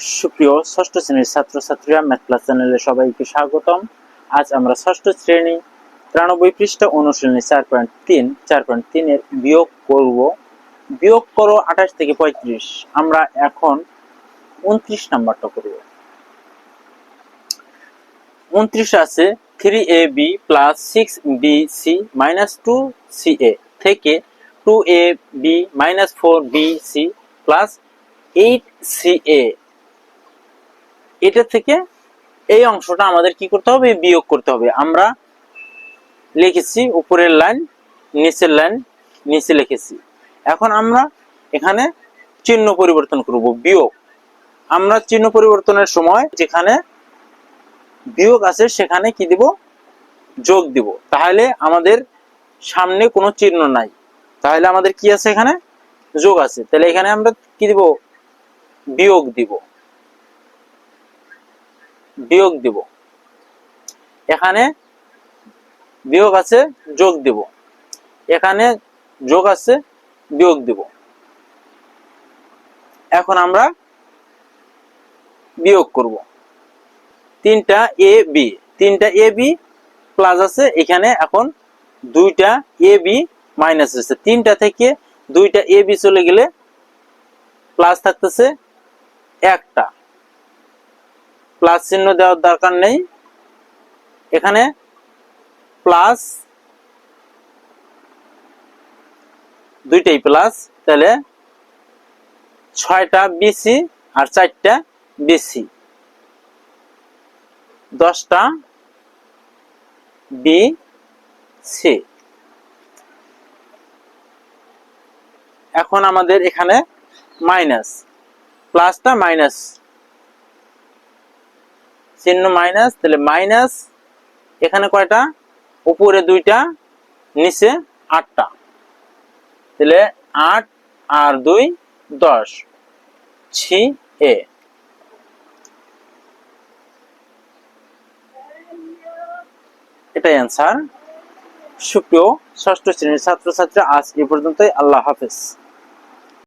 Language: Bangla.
সুপ্রিয় ষষ্ঠ শ্রেণির ছাত্রছাত্রীরা ম্যাথ ক্লাস চ্যানেলে সবাইকে স্বাগতম। আজ আমরা ষষ্ঠ শ্রেণি, তিরানব্বই পৃষ্ঠা, অনুশীলনী চার পয়েন্ট তিন, চার পয়েন্ট তিনের বিয়োগ করব। বিয়োগ করো আঠাশ থেকে পঁয়ত্রিশ। আমরা এখন উনত্রিশ নাম্বারটা করব। উনত্রিশ আছে three A B plus six B C minus two C A থেকে two A B minus four B C plus eight C A এটা থেকে এই অংশটা আমাদের কি করতে হবে? বিয়োগ করতে হবে। আমরা লিখেছি উপরের লাইন, নিচের লাইন, নিচে লিখেছি। এখন আমরা এখানে চিহ্ন পরিবর্তন করব, বিয়োগ। আমরা চিহ্ন পরিবর্তনের সময় যেখানে বিয়োগ আছে সেখানে কি দিব? যোগ দিব। তাহলে আমাদের সামনে কোনো চিহ্ন নাই। তাহলে আমাদের কি আছে এখানে? যোগ আছে। তাহলে এখানে আমরা কি দিব? বিয়োগ দিব। বিয়োগ দিব। এখানে বিয়োগ আছে, যোগ দিব। এখানে যোগ আছে, বিয়োগ দিব। এখন আমরা বিয়োগ করব। তিনটা এ, বি। তিনটা এ, বি প্লাস আছে, এখানে এখন দুইটা এ, বি মাইনাস আছে। তিনটা থেকে দুইটা এ, বি চলে গেলে প্লাস থাকতেছে একটা। প্লাস চিহ্ন দেওয়ার দরকার নেই। এখানে প্লাস দুইটাই প্লাস, তাহলে ছয়টা বিসি আর চারটা বিসি। দশটা বি সি এখন আমাদের এখানে মাইনাস, প্লাসটা মাইনাস চিহ্ন মাইনাস, তাহলে মাইনাস এখানে কয়টা? উপরে দুইটা, নিচে আটটা। তাহলে আট আর দুই, দশ। ছি, এ। এটাই অ্যান্সার সুপ্রিয় ষষ্ঠ শ্রেণির ছাত্রছাত্রী, আজ এ পর্যন্তই। আল্লাহ হাফেজ।